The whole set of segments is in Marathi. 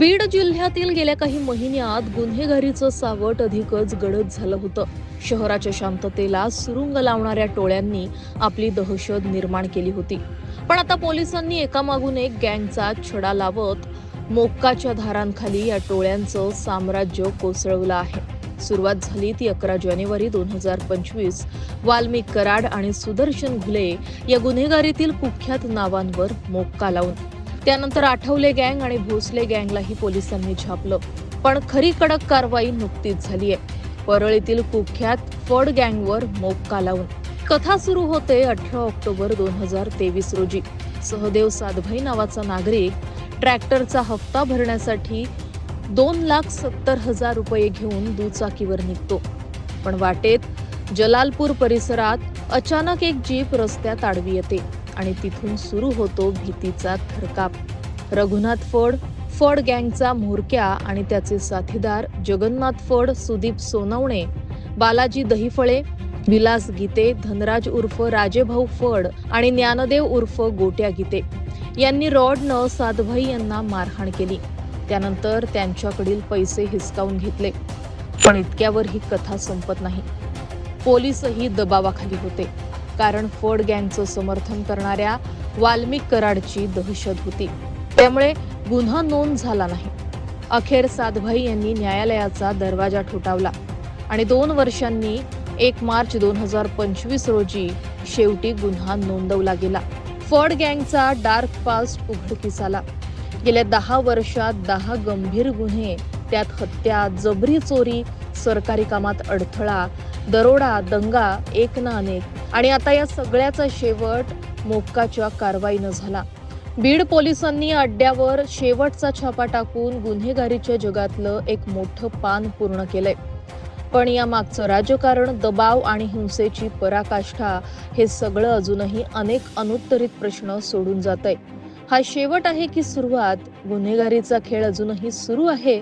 बीड जिल्ह्यातील गेल्या काही महिन्यात गुन्हेगारीचं सावट अधिकच गडद झालं होतं. शहराच्या शांततेला सुरुंग लावणाऱ्या टोळ्यांनी आपली दहशत निर्माण केली होती. पण आता पोलिसांनी एकामागून एक गँगचा छडा लावत मोक्काच्या धारांखाली या टोळ्यांचं साम्राज्य कोसळवलं आहे. सुरुवात झाली ती अकरा जानेवारी दोन हजार पंचवीस. वाल्मिक कराड आणि सुदर्शन घुले या गुन्हेगारीतील कुख्यात नावांवर मोक्का लावून. त्यानंतर आठवले गँग आणि भोसले गँगलाही पोलिसांनी छापलं. पण खरी कडक कारवाई नुकतीच झालीय. परळीतील कुख्यात फड गँगवर मोक्का लावून कथा सुरू होते अठरा ऑक्टोबर दोन हजार तेवीस रोजी. सहदेव साधभाई नावाचा नागरिक ट्रॅक्टरचा हप्ता भरण्यासाठी दोन लाख सत्तर हजार रुपये घेऊन दुचाकीवर निघतो. पण वाटेत जलालपूर परिसरात अचानक एक जीप रस्त्यात आडवी येते. आणि तिथून सुरू होतो भीतीचा थरकाप. रघुनाथ फड फड गँगचा म्होरक्या आणि त्याचे साथीदार जगन्नाथ फड सुदीप सोनवणे बालाजी दहिफळे विलास गीते धनराज उर्फ राजेभाऊ फड आणि ज्ञानदेव उर्फ गोट्या गीते यांनी रॉडनं साधभाई यांना मारहाण केली. त्यानंतर त्यांच्याकडील पैसे हिसकावून घेतले. पण इतक्यावर ही कथा संपत नाही. पोलीसही दबावाखाली होते. कारण फड गँगचं समर्थन करणाऱ्या वाल्मिक कराडची दहशत होती. त्यामुळे गुन्हा नोंद झाला नाही. अखेर साधभाई यांनी न्यायालयाचा दरवाजा ठोठावला आणि दोन वर्षांनी एक मार्च दोन हजार पंचवीस रोजी शेवटी गुन्हा नोंदवला गेला. फड गँगचा डार्क पास्ट उघडकीस आला. गेल्या दहा वर्षात दहा गंभीर गुन्हे त्यात हत्या जबरी चोरी सरकारी कामात अडथळा दरोडा दंगा एक ना अनेक आणि आता या सगळ्याचा शेवट मोक्काच्या कारवाईनं झाला. बीड पोलिसांनी अड्ड्यावर शेवटचा छापा टाकून गुन्हेगारीच्या जगातलं एक मोठं पान पूर्ण केलंय. पण या मागचं राजकारण दबाव आणि हिंसेची पराकाष्ठा हे सगळं अजूनही अनेक अनुत्तरित प्रश्न सोडून जात आहे हा शेवट आहे की सुरुवात? गुन्हेगारीचा खेळ अजूनही सुरू आहे?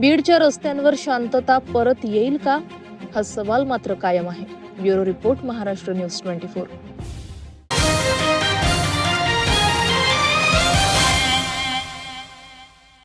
बीडच्या रस्त्यांवर शांतता परत येईल का? हा सवाल मात्र कायम आहे. Bureau report Maharashtra news twenty four.